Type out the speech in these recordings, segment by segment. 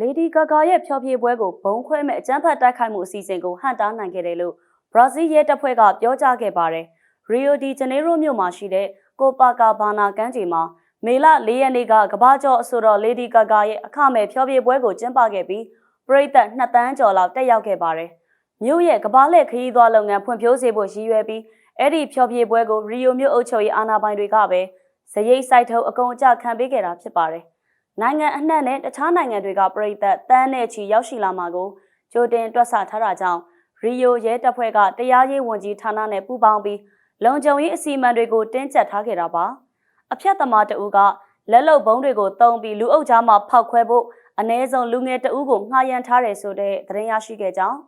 Lady Gaga ရဲ့ဖျော်ဖြေပွဲကိုဘုံခွဲမဲ့အကြမ်းဖက်တိုက်ခိုက်မှုအစီအစဉ်ကိုဟန်တားနိုင်ခဲ့တယ်လို့ဘရာဇီးရဲတပ်ဖွဲ့ကပြောကြားခဲ့ပါတယ်။ Rio de Janeiro မြို့မှာရှိတဲ့ကိုပါကာဘာနာကမ်းခြေမှာမေလ၄ရက်နေ့ကကဘာကျော်အဆိုတော် Lady Gaga ရဲ့အခမဲ့ဖျော်ဖြေပွဲကိုကျင်းပခဲ့ပြီးပရိသတ်2တန်းကျော်လောက်တက်ရောက်ခဲ့ပါတယ်။မြို့ရဲ့ကဘာလက်ခရီးသွားလုပ်ငန်းဖွံ့ဖြိုးစေဖို့ရည်ရွယ်ပြီးအဲ့ဒီဖျော်ဖြေပွဲကို Rio မြို့အုပ်ချုပ်ရေးအာဏာပိုင်တွေကပဲဇရိတ်စိုက်ထုတ်အကုန်အကျခံပေးခဲ့တာဖြစ်ပါတယ်။ နိုင်ငံအနှံ့နဲ့တခြားနိုင်ငံတွေကပြည်သက်တန်းနဲ့ချီရောက်ရှိလာမှာကိုကြိုတင်တွက်ဆထားတာကြောင့်ရီယိုရဲတပ်ဖွဲ့ကတရားရေးဝန်ကြီးဌာနနဲ့ပူးပေါင်းပြီးလုံခြုံရေးအစီအမံတွေကိုတင်းကျပ်ထားခဲ့တာပါ။အဖြတ်သမားတအူးကလက်လုံဘုံတွေကိုတုံးပြီးလူအုပ်ကြားမှာဖောက်ခွဲဖို့အ ਨੇ ဆုံးလူငယ်တအူးကိုငှားရမ်းထားတယ်ဆိုတဲ့သတင်းရရှိခဲ့ကြောင်း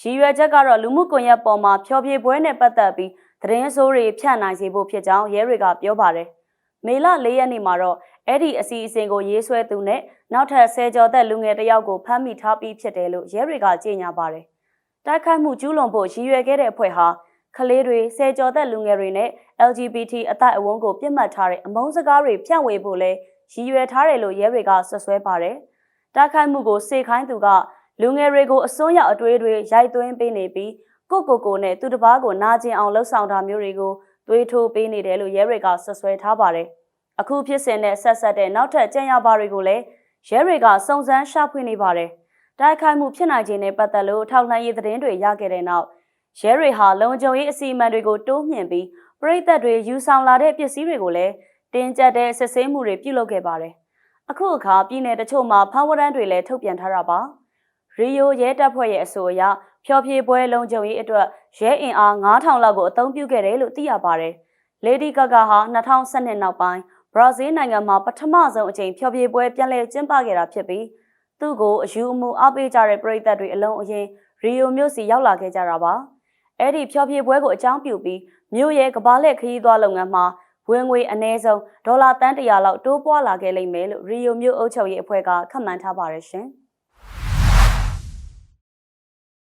ရည်ရွယ်ချက်ကတော့လူမှုကွန်ရက်ပေါ်မှာဖျော်ဖြေပွဲနဲ့ပတ်သက်ပြီးသတင်းဆိုးတွေဖြန့်နိုင်စေဖို့ဖြစ်ကြောင်းရဲတွေကပြောပါတယ်။မေလ၄ရက်နေ့မှာတော့ အဲ့ဒီအစီအစဉ်ကိုရေးဆွဲသူနဲ့နောက်ထပ်ဆယ်ကျော်သက်လူငယ်တယောက်ကိုဖမ်းမိထားပြီးဖြစ်တယ်လို့ရဲတွေကကြေညာပါတယ်။တိုက်ခိုက်မှုကျူးလွန်ဖို့ရည်ရွယ်ခဲ့တဲ့အဖွဲ့ဟာကလေးတွေဆယ်ကျော်သက်လူငယ်တွေနဲ့ LGBT အသက်အဝန်းကိုပြစ်မှတ်ထားတဲ့အမုန်းစကားတွေဖြန့်ဝေဖို့လဲရည်ရွယ်ထားတယ်လို့ရဲတွေကဆွဆွဲပါတယ်။တိုက်ခိုက်မှုကိုစေခိုင်းသူကလူငယ်တွေကိုအစွန်းရောက်အတွေးတွေရိုက်သွင်းပေးနေပြီးကိုကိုကိုနဲ့သူတစ်ပားကိုနာကျင်အောင်လှုပ်ဆောင်တာမျိုးတွေကိုသွေးထိုးပေးနေတယ်လို့ရဲတွေကဆွဆွဲထားပါတယ်။ အခုဖြစ်စဉ်နဲ့ဆက်ဆက်တဲ့နောက်ထပ်ကြံရပါတွေကိုလည်းရဲတွေကစုံစမ်းရှာဖွေနေပါတယ်။တိုက်ခိုက်မှုဖြစ်နိုင်ခြင်းနဲ့ပတ်သက်လို့ထောက်လှမ်းရေးသတင်းတွေရခဲ့တဲ့နောက်ရဲတွေဟာလုံခြုံရေးအစီအမံတွေကိုတိုးမြှင့်ပြီးပြည်သက်တွေယူဆောင်လာတဲ့ပစ္စည်းတွေကိုလည်းတင်းကျပ်တဲ့စစ်ဆေးမှုတွေပြုလုပ်ခဲ့ပါတယ်။အခုအခါပြည်내တချို့မှာဖမ်းဝရမ်းတွေလည်းထုတ်ပြန်ထားတာပါ။ရီယိုရဲတပ်ဖွဲ့ရဲ့အဆိုအရဖျော်ဖြေပွဲလုံခြုံရေးအတွက်ရဲအင်အား9000လောက်ကိုအသုံးပြုခဲ့တယ်လို့သိရပါတယ်။ Lady Gaga ဟာ2012နောက်ပိုင်း ဘရာဇီးနိုင်ငံမှာပထမဆုံးအကြိမ်ဖျော်ဖြေပွဲပြန်လည်ကျင်းပခဲ့တာဖြစ်ပြီးသူ့ကိုအယူအမှုအားပေးကြတဲ့ပရိသတ်တွေအလုံးအရင်ရီယိုမြို့စီရောက်လာခဲ့ကြတာပါ။အဲ့ဒီဖျော်ဖြေပွဲကိုအကြောင်းပြုပြီးမြို့ရဲ့ကဘာလက်ခရီးသွားလုပ်ငန်းမှာဝင်ငွေအနည်းဆုံးဒေါ်လာတန်း100လောက်တိုးပွားလာခဲ့လိမ့်မယ်လို့ရီယိုမြို့အုပ်ချုပ်ရေးအဖွဲ့ကခန့်မှန်းထားပါတယ်ရှင်။